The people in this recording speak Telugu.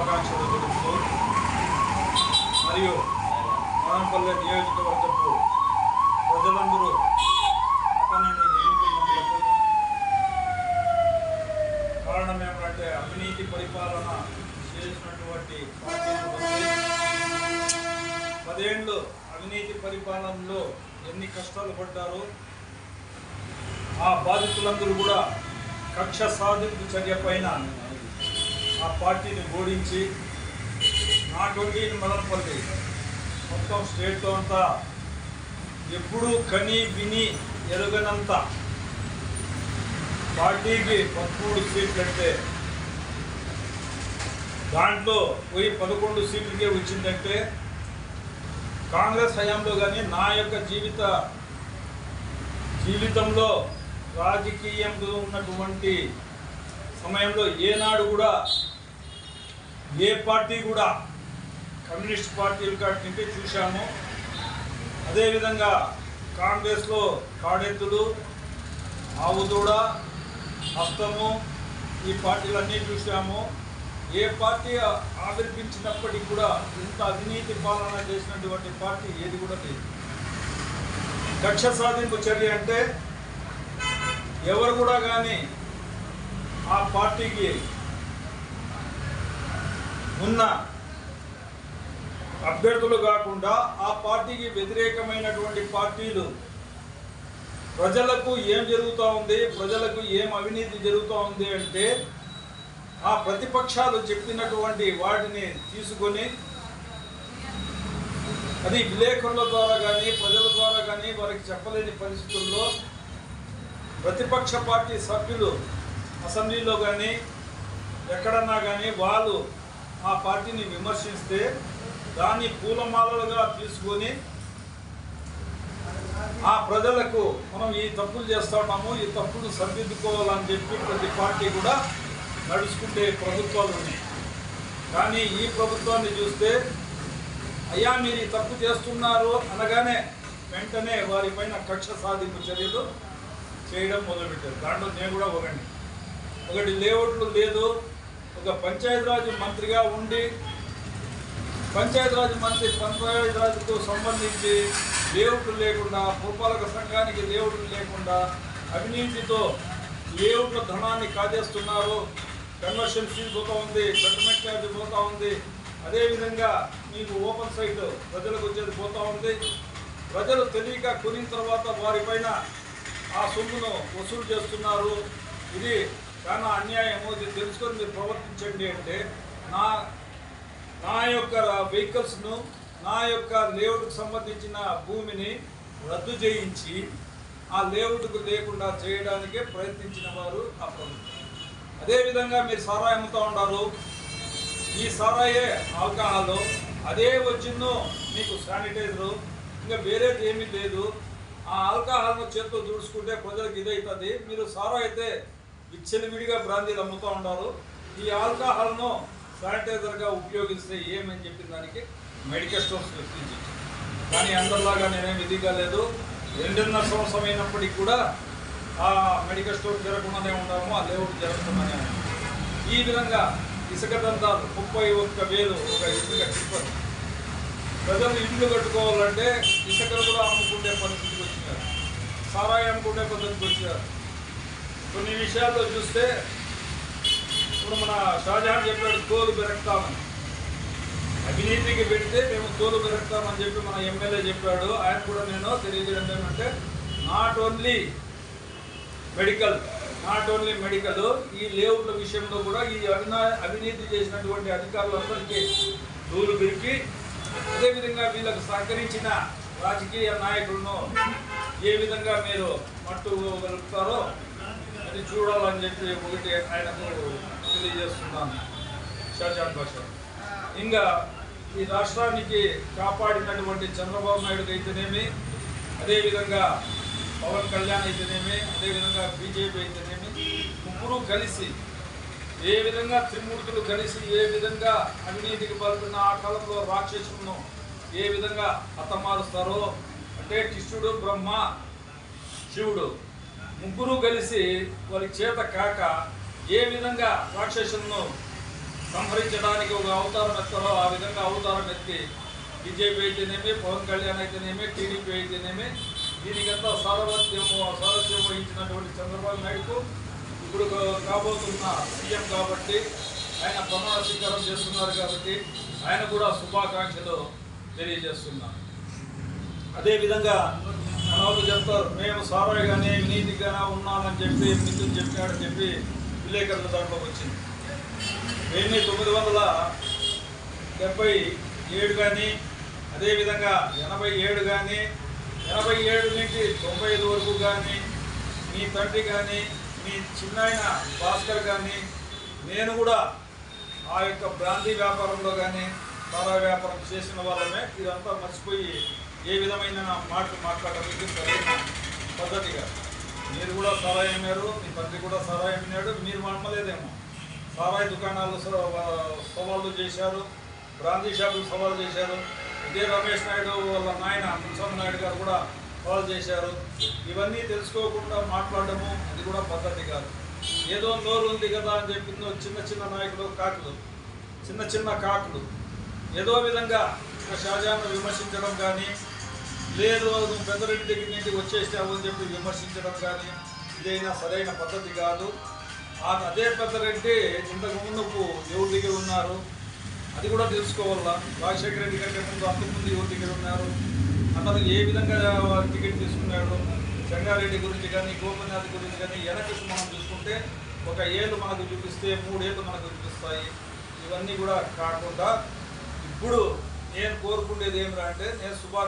శుభాకాంక్షలు తెలుపుతూ మరియు మదనపల్లె నియోజకవర్గపు ప్రజలందరూ అతనిని ఎన్నుకున్నందుకు కారణం ఏమంటే అవినీతి పరిపాలన చేసినటువంటి పదేళ్ళు అవినీతి పరిపాలనలో ఎన్ని కష్టాలు పడ్డారో ఆ బాధితులందరూ కూడా కక్ష సాధింపు చర్య పైన ఆ పార్టీని ఓడించి నాట్ ఓన్లీ ఇన్ మదనపల్లి మొత్తం స్టేట్లో అంతా ఎప్పుడూ కని విని ఎరుగనంత పార్టీకి పదమూడు సీట్లు అంటే దాంట్లో పోయి పదకొండు సీట్లకే వచ్చిందంటే కాంగ్రెస్ హయాంలో కానీ నా యొక్క జీవిత జీవితంలో రాజకీయంలో ఉన్నటువంటి సమయంలో ఏనాడు కూడా ఏ పార్టీ కూడా కమ్యూనిస్ట్ పార్టీలు కంటే చూశాము. అదేవిధంగా కాంగ్రెస్లో కాడెత్తుడు ఆవుదూడ హస్తము ఈ పార్టీలన్నీ చూశాము. ఏ పార్టీ ఆవిర్భించినప్పటికీ కూడా ఇంత అవినీతి పాలన చేసినటువంటి పార్టీ ఏది కూడా లేదు. కక్ష సాధింపు చర్య అంటే ఎవరు కూడా కానీ ఆ పార్టీకి ఉన్న అభ్యర్థులు కాకుండా ఆ పార్టీకి వ్యతిరేకమైనటువంటి పార్టీలు. ప్రజలకు ఏం జరుగుతూ ఉంది? ప్రజలకు ఏం అవినీతి జరుగుతూ ఉంది అంటే ఆ ప్రతిపక్షాలు చెప్పినటువంటి వాటిని తీసుకొని అది విలేకరుల ద్వారా కానీ ప్రజల ద్వారా కానీ వారికి చెప్పలేని పరిస్థితుల్లో ప్రతిపక్ష పార్టీ సభ్యులు అసెంబ్లీలో కానీ ఎక్కడన్నా కానీ వాళ్ళు ఆ పార్టీని విమర్శిస్తే దాన్ని పూలమాలలుగా తీసుకొని ఆ ప్రజలకు మనం ఈ తప్పులు చేస్తా ఉన్నాము ఈ తప్పులు సరిదిద్దుకోవాలని చెప్పి ప్రతి పార్టీ కూడా నడుచుకుంటే ప్రభుత్వాలు ఉన్నాయి. కానీ ఈ ప్రభుత్వాన్ని చూస్తే అయ్యా మీరు ఈ తప్పు చేస్తున్నారు అనగానే వెంటనే వారిపైన కక్ష సాధింపు చర్యలు చేయడం మొదలుపెట్టారు. దాంట్లో నేను కూడా ఒకటి ఒకటి లేఅవుట్లు లేదు ఒక పంచాయతీరాజ్ మంత్రిగా ఉండి పంచాయతీరాజ్ మంత్రి పంచాయతీరాజ్కు సంబంధించి లేఅవుట్లు లేకుండా పురపాలక సంఘానికి లేఅవుట్లు లేకుండా అవినీతితో లేఅవుట్ల ధనాన్ని కాజేస్తున్నారు. కన్వర్షన్ ఫీజు పోతా ఉంది సెటిల్మెంట్ ఛార్జ్ పోతా ఉంది. అదేవిధంగా మీకు ఓపెన్ సైట్ ప్రజలకు వచ్చేది పోతూ ఉంది. ప్రజలు తెలియక కొనిన తర్వాత వారిపైన ఆ సొమ్మును వసూలు చేస్తున్నారు. ఇది కానీ అన్యాయము. ఇది తెలుసుకొని మీరు ప్రవర్తించండి అంటే నా నా యొక్క వెహికల్స్ను నా యొక్క లేఅవుట్కు సంబంధించిన భూమిని రద్దు చేయించి ఆ లేఅవుట్కు లేకుండా చేయడానికే ప్రయత్నించిన వారు ఆ ప్రభుత్వం అదేవిధంగా మీరు సారాయి అమ్ముతూ ఉన్నారు. ఈ సారాయే ఆల్కహాల్. అదే వచ్చిందో మీకు శానిటైజరు. ఇంకా వేరేది ఏమీ లేదు. ఆ ఆల్కహాల్ను చేత్తో దూడుచుకుంటే ప్రజలకు ఇదవుతుంది మీరు సారా అయితే విచ్చలవిడిగా బ్రాందీలు అమ్ముతూ ఉన్నారు ఈ ఆల్కహాల్ను శానిటైజర్గా ఉపయోగిస్తే ఏమని చెప్పిన దానికి మెడికల్ స్టోర్స్ గుర్తించి కానీ అందరిలాగా నేనేం ఇదిగా లేదు. రెండున్నర సంవత్సరం అయినప్పటికీ కూడా ఆ మెడికల్ స్టోర్ జరగకుండానే ఉన్నాము ఆ లేఅవుట్ జరుగుతుందనే ఈ విధంగా ఇసుక దంతాలు ముప్పై ఒక్క వేలు ఒక ఇసుక టిప్పర్. ప్రజలు ఇల్లు కట్టుకోవాలంటే ఇసుకలు కూడా అమ్ముకుంటే పరిస్థితికి వచ్చినారు సారాయి అమ్ముకుంటే పరిస్థితికి వచ్చినారు కొన్ని విషయాల్లో చూస్తే ఇప్పుడు మన షాజహాన్ చెప్పాడు తోలు పెరగతామని అవినీతికి పెడితే మేము తోలు పెరగతామని చెప్పి మన ఎమ్మెల్యే చెప్పాడు. ఆయన కూడా నేను తెలియజేయడం ఏమంటే not only medical not only medical ఈ లేఅవుట్ల విషయంలో కూడా ఈ అవినా అవినీతి చేసినటువంటి అధికారులందరికీ దూలు పెరిగి అదేవిధంగా వీళ్ళకు సహకరించిన రాజకీయ నాయకులను ఏ విధంగా మీరు మట్టుగలుగుతారో అది చూడాలని చెప్పి ఒకటి ఆయనకు తెలియజేస్తున్నాను. షాజాన్ భాష ఇంకా ఈ రాష్ట్రానికి కాపాడినటువంటి చంద్రబాబు నాయుడు అయితేనేమి అదేవిధంగా పవన్ కళ్యాణ్ అయితేనేమి అదేవిధంగా బీజేపీ అయితేనేమి ముగ్గురు కలిసి ఏ విధంగా త్రిమూర్తులు కలిసి ఏ విధంగా అవినీతికి పాల్గొన్న ఆ కాలంలో రాక్షసులను ఏ విధంగా హతమారుస్తారో అంటే కృష్ణుడు బ్రహ్మ శివుడు. ముగ్గురు కలిసి వారి చేత కాక ఏ విధంగా రాక్షసులను సంహరించడానికి ఒక అవతారం ఎత్తారో ఆ విధంగా అవతారం ఎత్తి బీజేపీ అయితేనేమి పవన్ కళ్యాణ్ అయితేనేమి టీడీపీ అయితేనేమి దీనికంతా సారవత్యము సారథ్యం వహించినటువంటి చంద్రబాబు నాయుడుకు ఇప్పుడు కాబోతున్న సీఎం కాబట్టి ఆయన ప్రమాణ స్వీకారం చేస్తున్నారు కాబట్టి ఆయన కూడా శుభాకాంక్షలు తెలియజేస్తున్నాను అదేవిధంగా వాళ్ళు చెప్తారు మేము సారాయిగానే నీతిగానే ఉన్నామని చెప్పి మిత్రులు చెప్పాడని చెప్పి విలేకరుల దాంట్లోకి వచ్చింది. వెయ్యి తొమ్మిది వందల డెబ్బై ఏడు కానీ అదేవిధంగా ఎనభై ఏడు కానీ ఎనభై ఏడు నుంచి తొంభై ఐదు వరకు కానీ మీ తండ్రి కానీ మీ చిన్నాయన భాస్కర్ కానీ నేను కూడా ఆ యొక్క బ్రాంతి వ్యాపారంలో కానీ సారా వ్యాపారం చేసిన వాళ్ళమే. ఇదంతా మర్చిపోయి ఏ విధమైన మాటలు మాట్లాడడానికి సరైన పద్ధతిగా? మీరు కూడా సారాయి అమ్మారు మీ తండ్రి కూడా సారాయి అమ్మినాడు మీరు అమ్మలేదేమో సారాయి దుకాణాలు సవాళ్ళు చేశారు బ్రాంతి షాపులు సవాళ్ళు చేశారు. ఇదే రమేష్ నాయుడు వాళ్ళ నాయన మున్సమ్ నాయుడు గారు కూడా సవాల్ చేశారు. ఇవన్నీ తెలుసుకోకుండా మాట్లాడడము అది కూడా పద్ధతి కాదు. ఏదో నోరు ఉంది కదా అని చెప్పిందో చిన్న చిన్న నాయకులు కాకులు చిన్న చిన్న కాకులు. ఏదో విధంగా షాజాను విమర్శించడం కానీ లేదు నువ్వు పెద్దరెడ్డి దగ్గర నుండి వచ్చేసావు అని చెప్పి విమర్శించడం కానీ ఇదైనా సరైన పద్ధతి కాదు. ఆ అదే పెద్దరెడ్డి ఇంతకు ముందుకు ఎవరి దగ్గర ఉన్నారు. అది కూడా తెలుసుకోవాలా? రాజశేఖర రెడ్డి కంటే ముందు అంతకుముందు ఎవరి దగ్గర ఉన్నారు? అతను ఏ విధంగా టికెట్ తీసుకున్నాడు? చెంగారెడ్డి గురించి కానీ గోపనాథ్ గురించి కానీ వెనకసి మనం చూసుకుంటే ఒక ఏళ్ళు మనకు చూపిస్తే మూడేళ్ళు మనకు చూపిస్తాయి. ఇవన్నీ కూడా కాకుండా ఇప్పుడు నేను కోరుకునేది ఏమిరా అంటే నేను సుభాష్